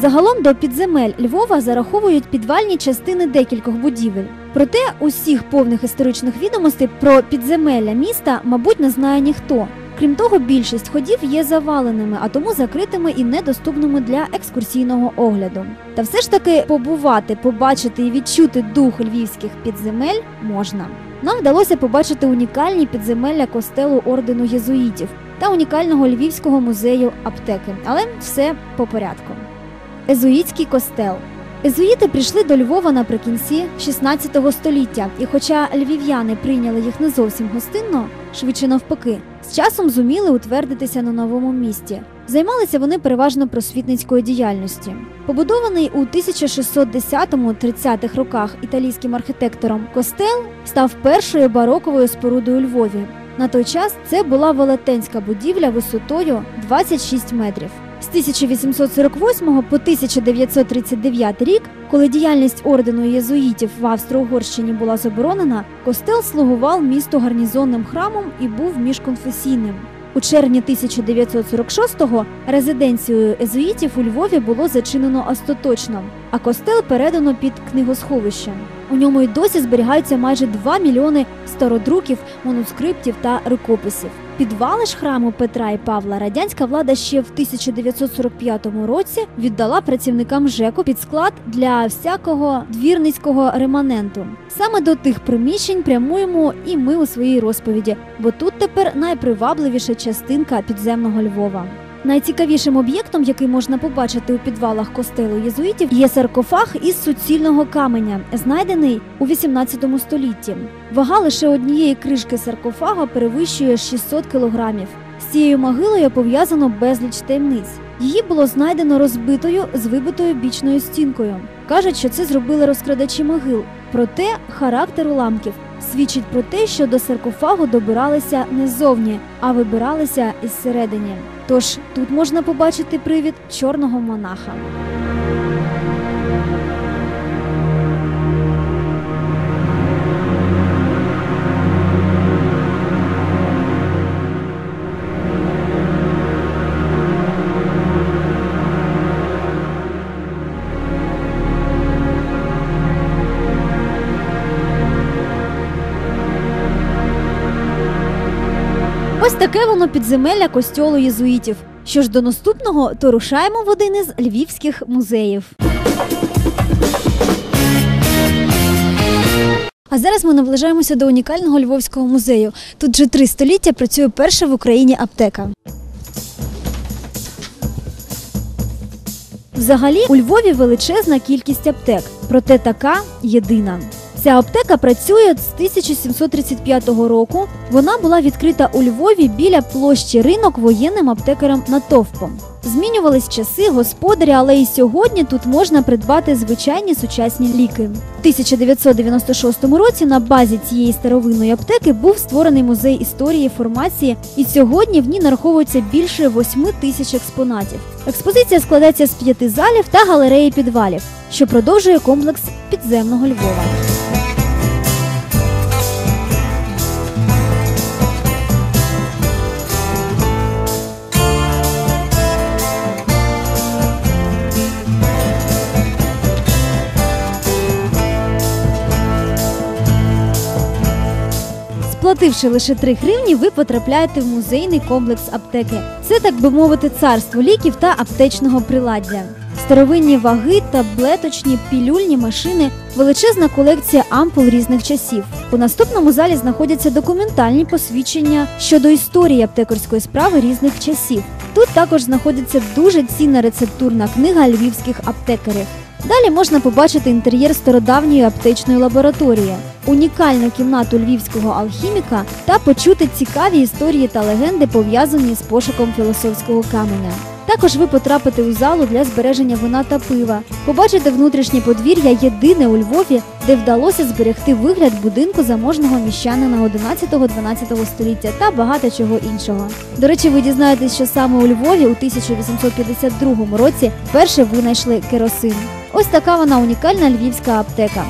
Загалом до підземель Львова зараховують підвальні частини декількох будівель. Проте усіх повних історичних відомостей про підземелля міста, мабуть, не знає ніхто. Крім того, більшість ходів є заваленими, а тому закритими і недоступними для екскурсійного огляду. Та все ж таки побувати, побачити і відчути дух львівських підземель можна. Нам вдалося побачити унікальні підземелля костелу ордену єзуїтів та унікального львівського музею аптеки, але все по порядку. Езуїтський костел. Езуїти прийшли до Львова наприкінці 16 століття, і хоча львів'яни прийняли їх не зовсім гостинно, швидше навпаки, з часом зуміли утвердитися на новому місті. Займалися вони переважно просвітницькою діяльністю. Побудований у 1610-30-х роках італійським архітектором костел став першою бароковою спорудою у Львові. На той час це була велетенська будівля висотою 26 метрів. З 1848 по 1939 рік, коли діяльність ордену єзуїтів в Австро-Угорщині була заборонена, костел слугував місту гарнізонним храмом і був міжконфесійним. У червні 1946-го резиденцію езуїтів у Львові було зачинено остаточно, а костел передано під книгосховище. У ньому й досі зберігаються майже 2 мільйони стародруків, манускриптів та рукописів. Підвали ж храму Петра і Павла радянська влада ще в 1945 році віддала працівникам ЖЕКу під склад для всякого двірницького реманенту. Саме до тих приміщень прямуємо і ми у своїй розповіді, бо тут тепер найпривабливіша частинка підземного Львова. Найцікавішим об'єктом, який можна побачити у підвалах костелу єзуїтів, є саркофаг із суцільного каменя, знайдений у 18 столітті. Вага лише однієї кришки саркофага перевищує 600 кілограмів. З цією могилою пов'язано безліч таємниць. Її було знайдено розбитою з вибитою бічною стінкою. Кажуть, що це зробили розкрадачі могил. Проте характер уламків свідчить про те, що до саркофагу добиралися не ззовні, а вибиралися із середини. Тож тут можна побачити привід чорного монаха. Ось таке воно підземелля костьолу єзуїтів. Що ж до наступного, то рушаємо в один із львівських музеїв. А зараз ми наближаємося до унікального львовського музею. Тут вже три століття працює перша в Україні аптека. Взагалі у Львові величезна кількість аптек, проте така єдина. Ця аптека працює з 1735 року. Вона була відкрита у Львові біля площі ринок воєнним аптекарем Натовпом. Змінювались часи, господарі, але і сьогодні тут можна придбати звичайні сучасні ліки. В 1996 році на базі цієї старовинної аптеки був створений музей історії фармації, і сьогодні в ній нараховується більше 8 тисяч експонатів. Експозиція складається з п'яти залів та галереї підвалів, що продовжує комплекс підземного Львова. Сплативши лише 3 гривні, ви потрапляєте в музейний комплекс аптеки. Це, так би мовити, царство ліків та аптечного приладдя. Старовинні ваги, таблеточні, пілюльні машини, величезна колекція ампул різних часів. У наступному залі знаходяться документальні посвідчення щодо історії аптекарської справи різних часів. Тут також знаходиться дуже цінна рецептурна книга львівських аптекарів. Далі можна побачити інтер'єр стародавньої аптечної лабораторії, унікальну кімнату львівського алхіміка та почути цікаві історії та легенди, пов'язані з пошуком філософського каменя. Також ви потрапите у залу для збереження вина та пива, побачите внутрішнє подвір'я єдине у Львові, де вдалося зберегти вигляд будинку заможного міщанина 11-12 століття та багато чого іншого. До речі, ви дізнаєтесь, що саме у Львові у 1852 році вперше винайшли керосин. Ось така вона унікальна львівська аптека.